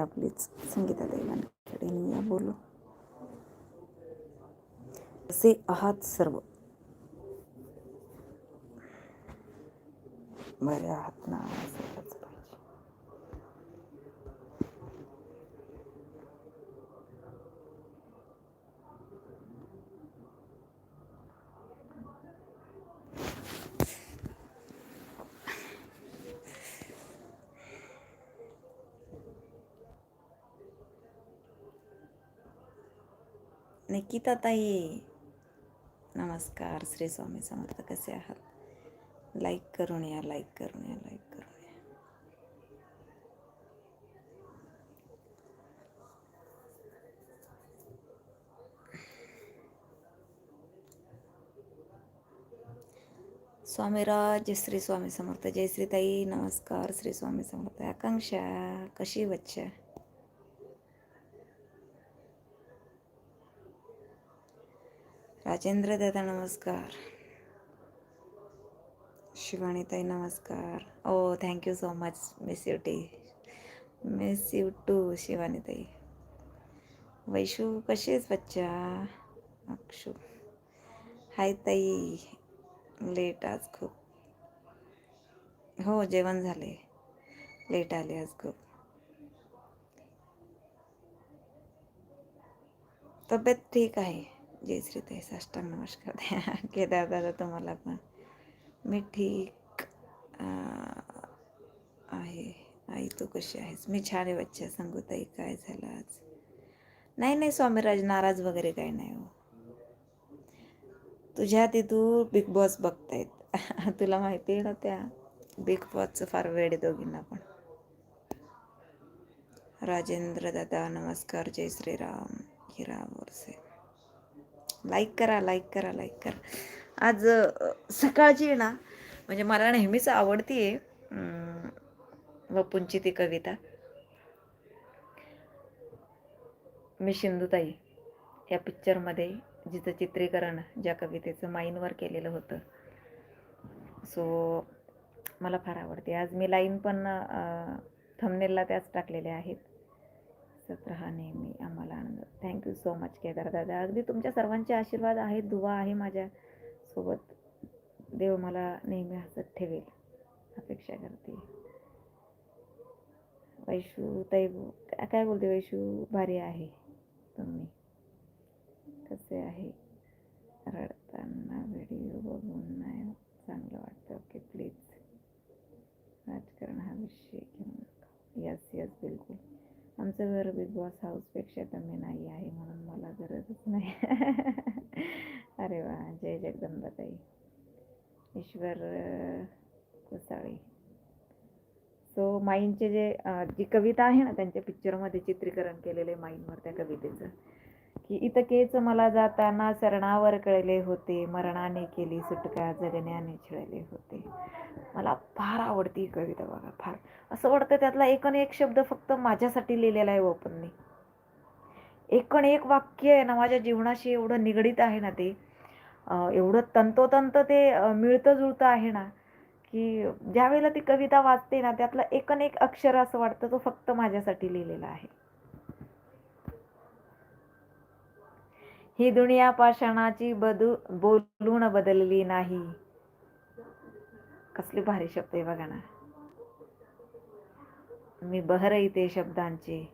आपलीच संगीता दैवांकडे या बोलू. असे आहात सर्व. बरे आहात ना? निकिता ताई नमस्कार श्री स्वामी समर्थ कसे आहात लाईक करून या लाईक करून या लाईक करून या स्वामीराज श्री स्वामी समर्थ जय श्री ताई नमस्कार श्री स्वामी समर्थ आकांक्षा कशी बच्चा राजेंद्र दादा नमस्कार. शिवानीताई नमस्कार. ओ thank you so much miss you T miss you too Shivanitai Vaishu कशी आहेस बच्चा? अक्षू. हाय ताई. लेट आज खूप. हो जेवण झाले. लेट आले आज खूप. तब्येत ठीक आहे? जय श्री ते साष्टांग नमस्कार. द्या केदार दादा तुम्हाला पण. मी ठीक आहे. आई तू कशी आहेस? मी छान आहे बच्चा. सांगू ताई काय झालं आज? नाही नाही स्वामीराज नाराज वगैरे काही नाही हो. तुझ्या ते तू बिग बॉस बघतायत. तुला माहिती आहे ना त्या बिग बॉसचं फार वेळ आहे दोघींना पण. राजेंद्र दादा नमस्कार. जय श्रीराम हिरा बोरसे. लाईक करा लाईक करा लाईक करा. आज सकाळची आहे ना म्हणजे मला नेहमीच आवडती आहे अं, वपुंची ती कविता. मी सिंधुताई या पिक्चरमध्ये जिचं चित्रीकरण ज्या कवितेचं माईनवर केलेलं होतं. सो मला फार आवडते. आज मी लाईन पण थमनेलला त्याच टाकलेल्या आहेत. सत्र हा नेहमी. आम्हाला आनंद. Thank you so much Kedar दादा. अगदी तुमच्या सर्वांचे आशीर्वाद आहेत दुवा आहे माझ्या सोबत. देव मला नेहमी हसत ठेवेल. अपेक्षा करते. वैशू ताई काय- काय बोलते वैशू? भारी आहे तुम्ही. कसे आहे? रडताना व्हिडिओ बघून नाही चांगलं वाटतं. ओके प्लीज राजकारण हा विषय घेऊन यस यस बिलकुल. आमचं घर बिग बॉस हाऊसपेक्षा कमी नाही आहे म्हणून मला गरजच नाही. अरे वा जय जगदंबाताई. ईश्वर कोसाळी. सो माईंचे जे जी कविता आहे ना त्यांच्या पिक्चरमध्ये चित्रीकरण केलेलं आहे माईंवर त्या कवितेचं. की इतकेच मला जाताना सरणावर कळले होते मरणाने केली सुटका जगण्याने छळले होते. मला फार आवडती कविता बघा फार. असं वाटतं त्यातला एकन एक शब्द फक्त माझ्यासाठी लिहिलेला आहे ओपनने. एकण एक वाक्य आहे ना माझ्या जीवनाशी एवढं निगडीत आहे ना ते. एवढं तंतोतंत ते मिळतं जुळतं आहे ना की ज्यावेळेला ती कविता वाचते ना त्यातलं एकन एक अक्षर असं वाटतं तो फक्त माझ्यासाठी लिहिलेला आहे. ही दुनिया पाषाणाची बदू बोलून बदलली नाही. कसले भारी शब्द आहे बघा ना. मी बहर इथे शब्दांचे.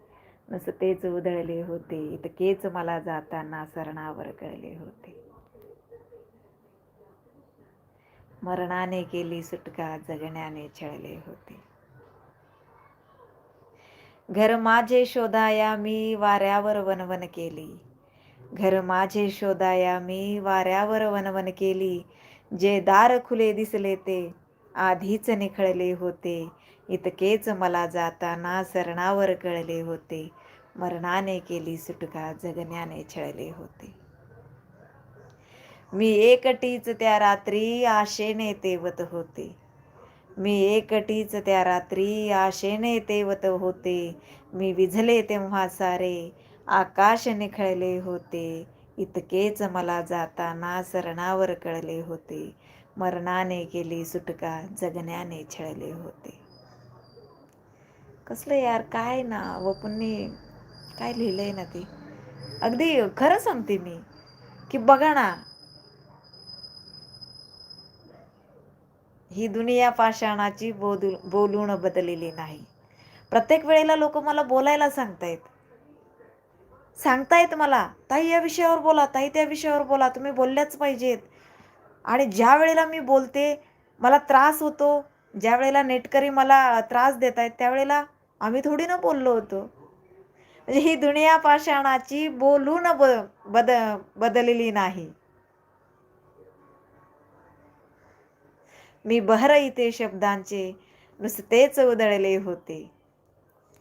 नसतेच उधळले होते. इतकेच मला जाताना सरणावर कळले होते. मरणाने केली सुटका जगण्याने छळले होते. घर माझे शोधाया मी वाऱ्यावर वनवन केली. घर माझे शोधाया मी वाऱ्यावर वनवन केली. जे दार खुले दिसले ते आधीच निखळले होते. इतकेच मला जाताना सरणावर कळले होते. मरणाने केली सुटका जगण्याने छळले होते. मी एकटीच त्या रात्री आशेने तेवत होते. मी एकटीच त्या रात्री आशेने तेवत होते. मी विझले तेव्हा सारे. आकाश निखळले होते. इतकेच मला जाताना सरणावर कळले होते. मरणाने केली सुटका जगण्याने छळले होते. कसलं यार काय ना वपुंनी काय लिहिलंय ना ते? अगदी खरं सांगते मी की बघा ना. ही दुनिया पाषाणाची बोलू बोलून बदललेली नाही. प्रत्येक वेळेला लोक मला बोलायला सांगतायत. सांगतायत मला ताई या विषयावर बोला ताई त्या विषयावर बोला तुम्ही बोलल्याच पाहिजेत. आणि ज्या वेळेला मी बोलते मला त्रास होतो ज्या वेळेला नेटकरी मला त्रास देत आहेत त्यावेळेला आम्ही थोडी ना बोललो होतो. म्हणजे ही दुनिया पाषाणाची बोलून ब बद बदललेली नाही. मी बहर इथे शब्दांचे नुसतेच उदळले होते.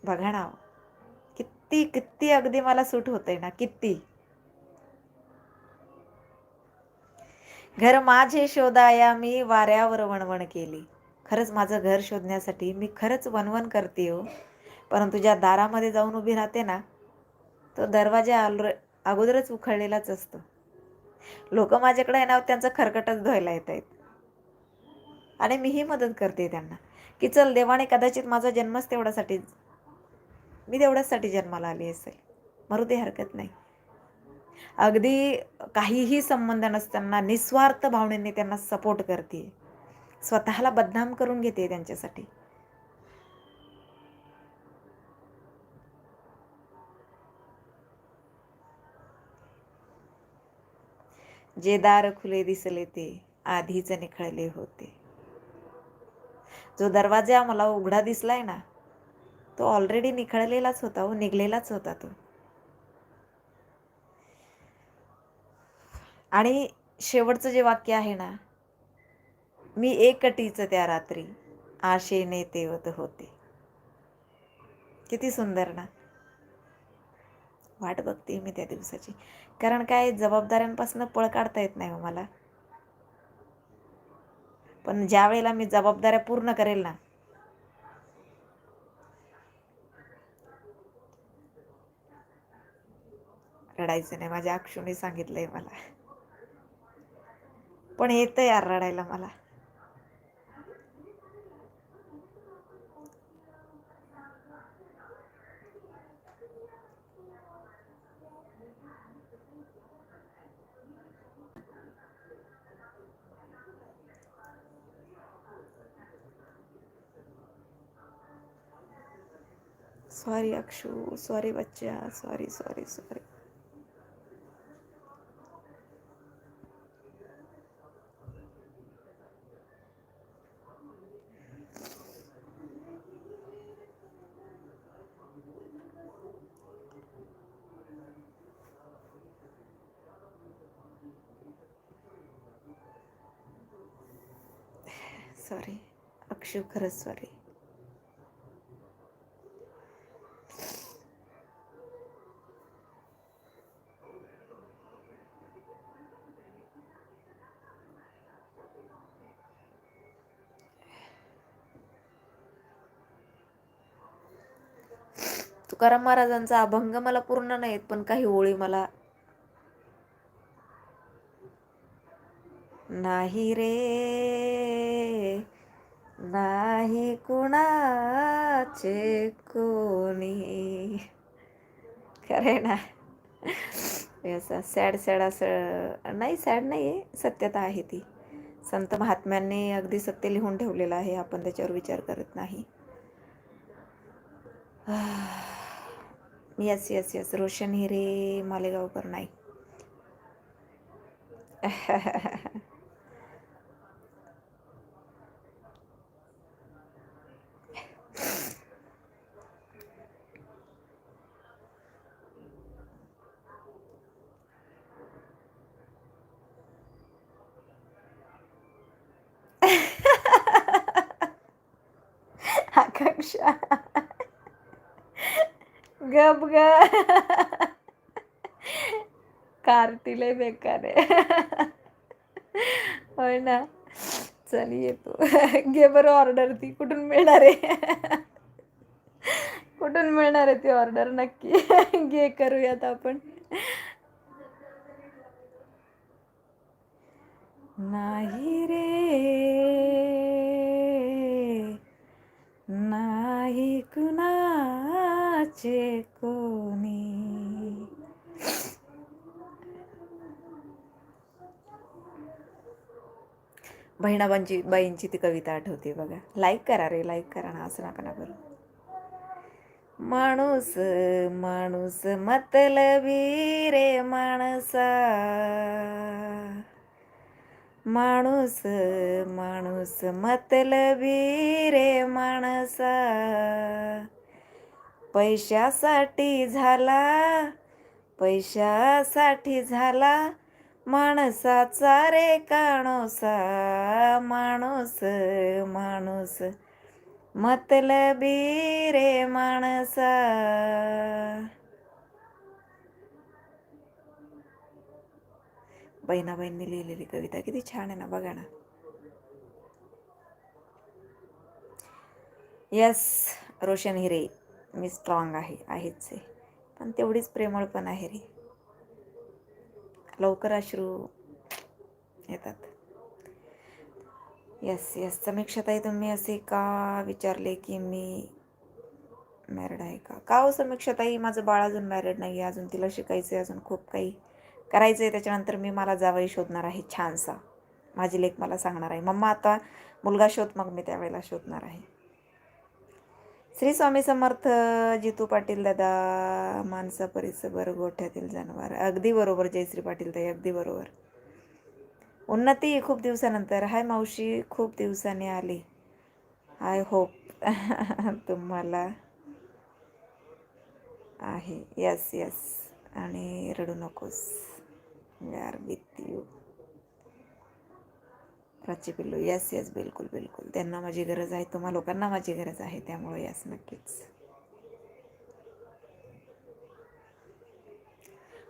बघा ना. किती किती अगदी मला सूट होते ना किती. घर माझे शोधाया मी वाऱ्यावर वणवण केली. खरंच माझं घर शोधण्यासाठी मी खरंच वणवण करते हो. परंतु ज्या दारामध्ये जाऊन उभी राहते ना तो दरवाजा ऑलरे अगोदरच उखळलेलाच असतो. लोक माझ्याकडे येणार त्यांचं खरकटच धुवायला येत आहेत आणि मीही मदत करते त्यांना. की चल देवाने कदाचित माझा जन्मच तेवढ्यासाठी मी तेवढ्याचसाठी जन्माला आली असेल. मरू दे हरकत नाही. अगदी काहीही संबंध नसताना निस्वार्थ भावनेने त्यांना सपोर्ट करते स्वतःला बदनाम करून घेते त्यांच्यासाठी. जे दार खुले दिसले ते आधीच निखळले होते. जो दरवाजा मला उघडा दिसलाय ना तो ऑलरेडी निखळलेलाच होता हो निघलेलाच होता तो. आणि शेवटचं जे वाक्य आहे ना मी एकटीच त्या रात्री आशेने तेवत होते. किती सुंदर ना. वाट बघते मी त्या दिवसाची. कारण काय जबाबदाऱ्यांपासून पळ काढता येत नाही हो मला. पण ज्या वेळेला मी जबाबदाऱ्या पूर्ण करेल ना रडायचं नाही. माझ्या अक्षुने सांगितलंय मला. पण येतं यार रडायला मला. सॉरी अक्षू. सॉरी बच्चा. Sorry sorry sorry sorry Akshu खरंच सॉरी तुकाराम महाराजांचा अभंग मला पूर्ण नाहीत पण काही ओळी मला नाही रे. नाही कुणाचे कोणी. खरे ना? असं सॅड सॅड असं नाही सॅड नाही आहे सत्यता आहे ती. संत महात्म्यांनी अगदी सत्य लिहून ठेवलेलं आहे. आपण त्याच्यावर विचार करत नाही. Yes yes yes. Roshan Hire Malegaonkar नाही. आकांक्षा गप ग. कार्टीले बेकार. आहे होय ना? चल येतो घे बरं ऑर्डर ती. कुठून मिळणार आहे? कुठून मिळणार आहे ती ऑर्डर नक्की. घे करूयात आपण. नाही रे. कुणाचे कोणी? बहिणाबांची बाईंची ती कविता आठवते बघा. लाईक करा रे लाईक करा ना असं नका ना करू. माणूस माणूस मतलबी रे माणसा. माणूस माणूस मतलबी रे माणसा. पैशासाठी झाला पैशासाठी झाला माणसाचा रे काणोसा. माणूस माणूस मतलबी रे माणसा. बहिणाबाईंनी लिहिलेली कविता किती छान आहे ना बघा ना. यस रोशन हिरे मी स्ट्रॉंग आहे आहेच आहे. पण तेवढीच प्रेमळ पण आहे रे. लवकर अश्रू येतात. येस येस समीक्षाताई तुम्ही असे का विचारले की मी मॅरिड आहे का? का हो समीक्षाताई? माझं बाळ अजून मॅरिड नाही आहे अजून तिला शिकायचं आहे अजून खूप काही करायचं आहे त्याच्यानंतर मी मला जावई शोधणार आहे छानसा. माझी लेख मला सांगणार आहे. मम्मा आता मुलगा शोध मग मी त्यावेळेला शोधणार आहे. श्री स्वामी समर्थ जितू पाटील दादा माणसा परिसर गोठ्यातील जनावर. अगदी बरोबर जयश्री पाटील ताई अगदी बरोबर. उन्नती खूप दिवसानंतर. हाय मावशी खूप दिवसांनी आली. आय होप तुम्हाला आहे. यस यस आणि रडू नकोस. यार विथ यू प्राची पिल्लू येस येस बिलकुल बिलकुल. त्यांना माझी गरज आहे तुम्हा लोकांना माझी गरज आहे त्यामुळे यस नक्कीच.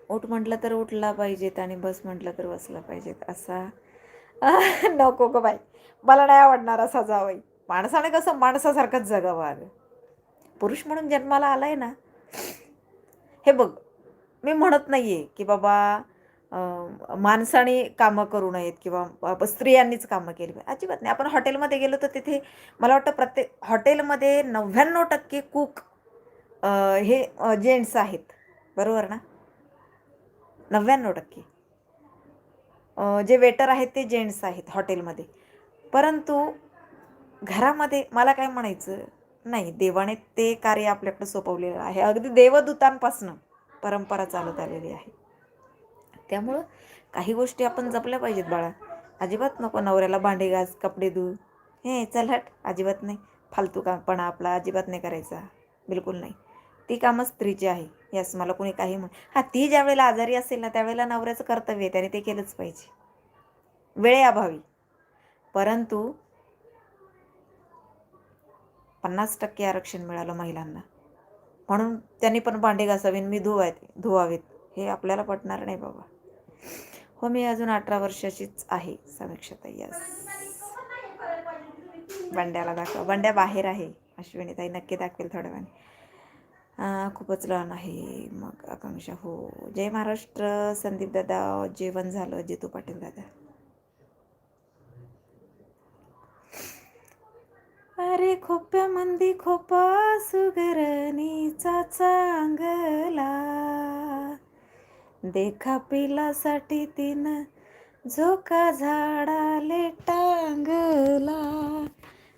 उठ म्हटलं तर उठला पाहिजेत आणि बस म्हटलं तर बसला पाहिजेत असा. नको ग बाई. मला नाही आवडणार असा जावई. माणसाने कसं माणसासारखंच जगावं अगं. पुरुष म्हणून जन्माला आलाय ना. हे बघ मी म्हणत नाही आहे की बाबा माणसाने कामं करू नयेत किंवा स्त्रियांनीच कामं केली पाहिजे. अजिबात नाही. आपण हॉटेलमध्ये गेलो तर तिथे मला वाटतं प्रत्येक हॉटेलमध्ये नव्याण्णव टक्के कुक हे जेंट्स आहेत. बरोबर ना? नव्याण्णव टक्के. जे वेटर आहेत ते जेंट्स आहेत हॉटेलमध्ये. परंतु घरामध्ये मला काय म्हणायचं? नाही देवाने ते कार्य आपल्याकडे सोपवलेलं आहे. अगदी देवदूतांपासनं परंपरा चालत आलेली आहे. त्यामुळं काही गोष्टी आपण जपल्या पाहिजेत बाळा. अजिबात नको नवऱ्याला भांडे घास कपडे धू हे चल हट. अजिबात नाही. फालतू कामपणा आपला अजिबात नाही करायचा. बिलकुल नाही. ती कामं स्त्रीची आहे. यास मला कोणी काही म्हण हां ती ज्या वेळेला आजारी असेल ना त्यावेळेला नवऱ्याचं कर्तव्य आहे. त्याने ते केलंच पाहिजे. वेळेअभावी. परंतु पन्नास टक्के आरक्षण मिळालं महिलांना. म्हणून त्यांनी पण भांडे घासावीन मी धुवायत धुवावेत. हे आपल्याला पटणार नाही बाबा. हो मी अजून अठरा वर्षाचीच आहे समीक्षाताई. यस बंड्याला दाखवा. बंड्या बाहेर आहे अश्विनीताई. नक्की दाखवेल थोड्या वेळाने. खूपच लहान आहे. मग आकांक्षा हो. जय महाराष्ट्र संदीप दादा. जेवण झालं जितू पाटील दादा. अरे खोप्या मंदी खोपा सुगरणीचा चांगला. देखा पिलासाठी तिनं झोका झाडाले टांगला.